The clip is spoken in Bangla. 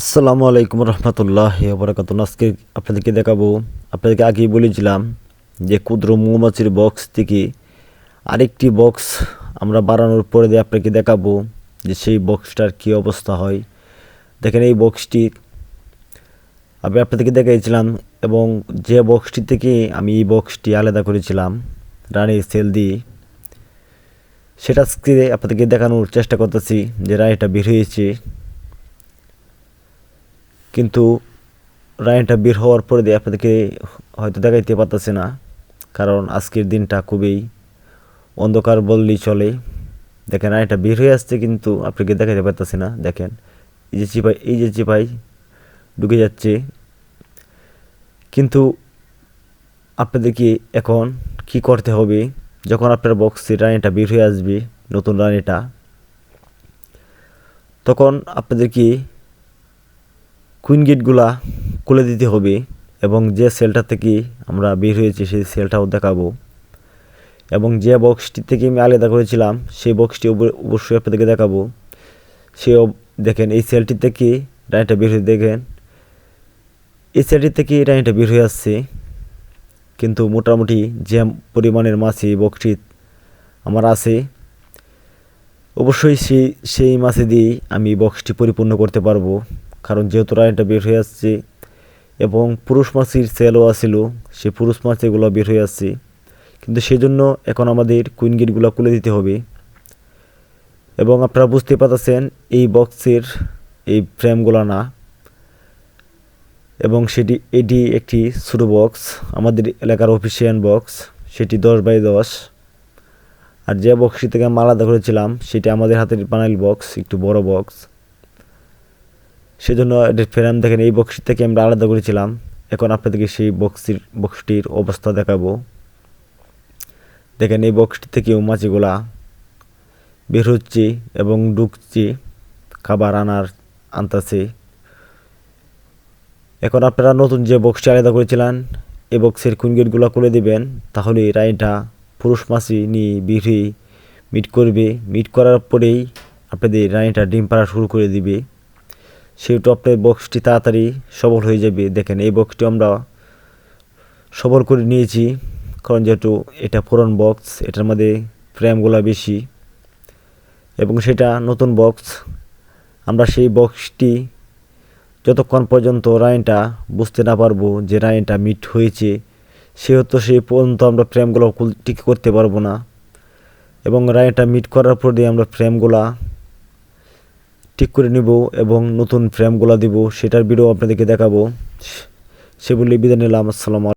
আসসালামু আলাইকুম রহমতুল্লাহ বরাকাত আজকে আপনাদেরকে দেখাবো, আপনাদেরকে আগেই বলেছিলাম যে ক্ষুদ্র মৌমাছির বক্স থেকে আরেকটি বক্স আমরা বাড়ানোর পরে দিয়ে আপনাকে দেখাবো যে সেই বক্সটার কী অবস্থা হয়। দেখেন এই বক্সটি আমি আপনাদেরকে দেখাইছিলাম এবং যে বক্সটি থেকে আমি এই বক্সটি আলাদা করেছিলাম, রানীর সেল দিয়ে, সেটা আজকে আপনাদেরকে দেখানোর চেষ্টা করতেছি যে রানীটা বের হয়েছে কিন্তু রাইনটা বের হওয়ার পরে দিয়ে আপনাদেরকে হয়তো দেখাইতে পারতেছে না, কারণ আজকের দিনটা খুবই অন্ধকার বললেই চলে। দেখেন রাইনটা বের হয়ে আসছে কিন্তু আপনাকে দেখাইতে পারতেছে না। দেখেন, এই যে চিপাই এই যে চিপাই ঢুকে যাচ্ছে। কিন্তু আপনাদেরকে এখন কি করতে হবে? যখন আপনার বক্সে রানিটা বের হয়ে আসবে, নতুন রানিটা তখন আপনাদেরকে কুইন গেটগুলা খুলে দিতে হবে এবং যে সেলটা থেকে আমরা বের হয়েছি সেই সেলটাও দেখাবো। এবং যে বক্সটি থেকে আমি আলাদা করেছিলাম, সেই বক্সটি অবশ্যই আপনাদেরকে দেখাবো। সে দেখেন, এই সেলটি থেকে রানিটা বের হয়ে, দেখেন, এই সেলটি থেকে রানিটা বের হয়ে আসছে। কিন্তু মোটামুটি যে পরিমাণের মাছ এই বক্সটি আমার আছে, অবশ্যই সেই সেই মাছে দিয়েই আমি বক্সটি পরিপূর্ণ করতে পারব। কারণ যেহেতু রানিটা বের হয়ে আসছে এবং পুরুষ মাছির সেলও আসছিল সেই পুরুষ মাছ এগুলো বের হয়ে আসছে। কিন্তু সেই জন্য এখন আমাদের কুইন গেটগুলো খুলে দিতে হবে। এবং আপনারা বুঝতে পারতেছেন, এই বক্সের এই ফ্রেমগুলো না। এবং সেটি, এটি একটি ছোটো বক্স আমাদের এলাকার অফিসিয়ান বক্স সেটি দশ বাই দশ। আর যে বক্সটি থেকে আমি আলাদা করেছিলাম, সেটি আমাদের হাতের বানাইল বক্স একটু বড় বক্স সেজন্য এটির ফ্রেম দেখেন, এই বক্সটি থেকে আমরা আলাদা করেছিলাম এখন আপনাদেরকে সেই বক্সটির বক্সটির অবস্থা দেখাবো। দেখেন, এই বক্সটি থেকেও মাছিগুলা বের হচ্ছে এবং ঢুকছে, খাবার আনার আনতেছে। এখন আপনারা নতুন যে বক্সটি আলাদা করেছিলেন, এই বক্সের কুইনগেটগুলো খুলে দিবেন, তাহলে রাইনটা পুরুষ মাছি নিয়ে বের মিট করবে। মিট করার পরেই আপনাদের রানিটা ডিম পাড়া শুরু করে দিবে। সেহেতু আপনার বক্সটি তাড়াতাড়ি সবল হয়ে যাবে। দেখেন, এই বক্সটি আমরা সবল করে নিয়েছি, কারণ যেহেতু এটা পুরান বক্স এটার মধ্যে ফ্রেমগুলো বেশি, এবং সেটা নতুন বক্স আমরা সেই বক্সটি যতক্ষণ পর্যন্ত রায়নটা বুঝতে না পারব যে রায়নটা মিট হয়েছে, সেহেতু সেই পর্যন্ত আমরা ফ্রেমগুলো ঠিক করতে পারব না। এবং রাইনটা মিট করার পর দিয়ে আমরা ফ্রেমগুলা ঠিক করে নিব এবং নতুন ফ্রেমগুলো দিব, সেটার ভিডিও আপনাদেরকে দেখাবো। সেগুলি বিদায় নিলাম, আসসালামু